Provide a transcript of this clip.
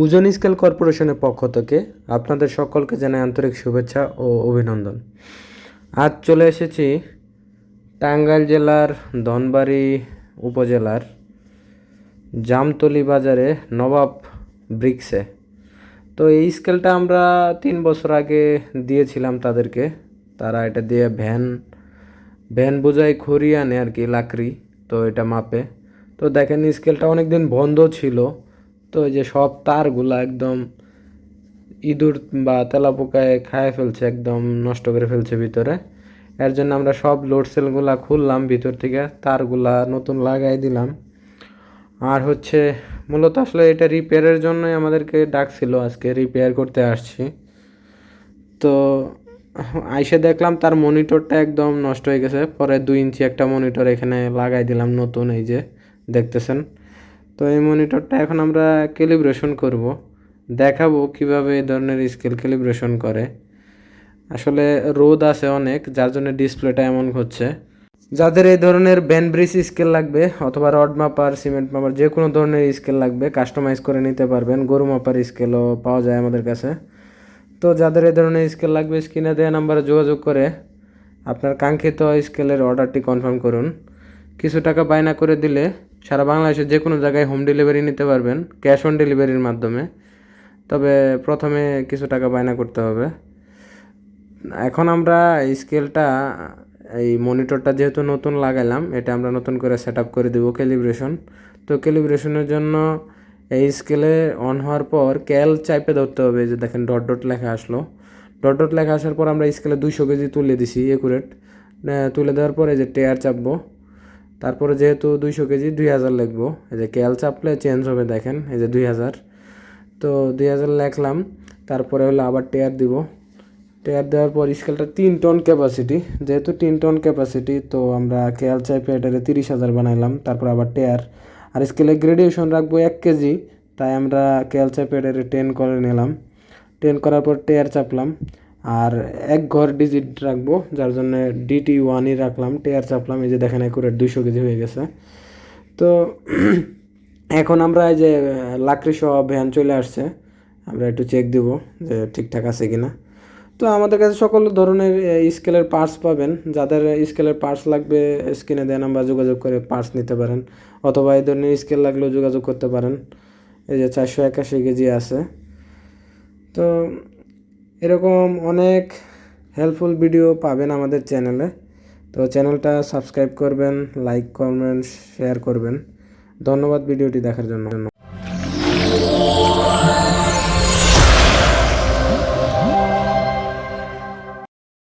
ওজন স্কেল কর্পোরেশনের পক্ষ থেকে আপনাদের সকলকে জানাই আন্তরিক শুভেচ্ছা ও অভিনন্দন। আজ চলে এসেছি টাঙ্গাইল জেলার ধনবাড়ি উপজেলার জামতলি বাজারে নবাব ব্রিক্সে। তো এই স্কেলটা আমরা তিন বছর আগে দিয়েছিলাম তাদেরকে। তারা এটা দিয়ে ভ্যান ভ্যান বোঝাই খড়ি আনে আর কি, লাকড়ি, তো এটা মাপে। তো দেখেন স্কেলটা অনেক দিন বন্ধ ছিল। তো যে সব তারগুলা একদম ইঁদুর বা তেলাপোকায় খায় ফেলছে, একদম নষ্ট করে ফেলছে ভিতরে। এর জন্য আমরা সব লোড সেলগুলা খুললাম ভিতর থেকে, তারগুলা নতুন লাগাই দিলাম। আর হচ্ছে মূলত আসলে এটা রিপেয়ারের জন্যই আমাদেরকে ডাকছিল আজকে রিপেয়ার করতে আসছি। তো আইসে দেখলাম তার মনিটরটা একদম নষ্ট হয়ে গেছে, পরে দুই ইঞ্চি একটা মনিটর এখানে লাগাই দিলাম নতুন, এই যে দেখতেছেন। তো এই মনিটরটা এখন আমরা ক্যালিব্রেশন করব, দেখাবো কীভাবে এই ধরনের স্কেল ক্যালিব্রেশন করে। আসলে রোদ আছে অনেক, যার জন্য ডিসপ্লেটা এমন হচ্ছে। যাদের এই ধরনের ব্যানব্রিজ স্কেল লাগবে অথবা রড মাপার সিমেন্ট মাপার যে কোনো ধরনের স্কেল লাগবে কাস্টমাইজ করে নিতে পারবেন। গরু মাপার স্কেলও পাওয়া যায় আমাদের কাছে। তো যাদের এই ধরনের স্কেল লাগবে স্ক্রিনে দেওয়া নাম্বারে যোগাযোগ করে আপনার কাঙ্ক্ষিত স্কেলের অর্ডারটি কনফার্ম করুন। কিছু টাকা বায়না করে দিলে সারা বাংলাদেশের যে কোনো জায়গায় হোম ডেলিভারি নিতে পারবেন ক্যাশ অন ডেলিভারির মাধ্যমে। তবে প্রথমে কিছু টাকা বায়না করতে হবে। এখন আমরা স্কেলটা এই মনিটরটা যেহেতু নতুন লাগাইলাম, এটা আমরা নতুন করে সেট আপ করে দেবো ক্যালিব্রেশন তো ক্যালিব্রেশনের জন্য এই স্কেলে অন হওয়ার পর ক্যাল চাইপে ধরতে হবে যে দেখেন ডট ডট লেখা আসলো। ডট ডট লেখা আসার পর আমরা স্কেলে দুইশো কেজি তুলে দিছি একুরেট তুলে দেওয়ার পরে যে টেয়ার চাপবো। তারপরে যেহেতু দুইশো কেজি, দুই হাজার লিখব এই যে ক্যাল চাপলে চেঞ্জ হবে, দেখেন, এই যে দুই হাজার। তো দুই হাজার লেখলাম, তারপরে হলো আবার টেয়ার দিব। টেয়ার দেওয়ার পর স্কেলটা তিন টন ক্যাপাসিটি যেহেতু তিন টন ক্যাপাসিটি তো আমরা কেয়াল চাইপে এটারে তিরিশ হাজার বানাইলাম, তারপর আবার টেয়ার আর স্কেলে গ্রেডিয়েশন রাখব এক কেজি, তাই আমরা কেয়াল চাইপে এটারে টেন করে নিলাম। টেন করার পর টেয়ার চাপলাম। আর এক ঘর ডিজিট রাখব, যার জন্য ডিটি ওয়ানই রাখলাম টেয়ার চাপলাম, এই যে দেখেন একুরেট দুইশো কেজি হয়ে গেছে। তো এখন আমরা এই যে লাকড়ি সহ ভ্যান চলে আসছে, আমরা একটু চেক দিব যে ঠিকঠাক আছে কি না তো আমাদের কাছে সকল ধরনের স্কেলের পার্টস পাবেন। যাদের স্কেলের পার্টস লাগবে স্ক্রিনে দেন আমরা যোগাযোগ করে পার্টস নিতে পারেন। অথবা এই ধরনের স্কেল লাগলেও যোগাযোগ করতে পারেন। এই যে চারশো একাশি কেজি আছে। তো এরকম অনেক হেল্পফুল ভিডিও পাবেন আমাদের চ্যানেলে তো চ্যানেলটা সাবস্ক্রাইব করবেন লাইক করবেন শেয়ার করবেন। ধন্যবাদ ভিডিওটি দেখার জন্য।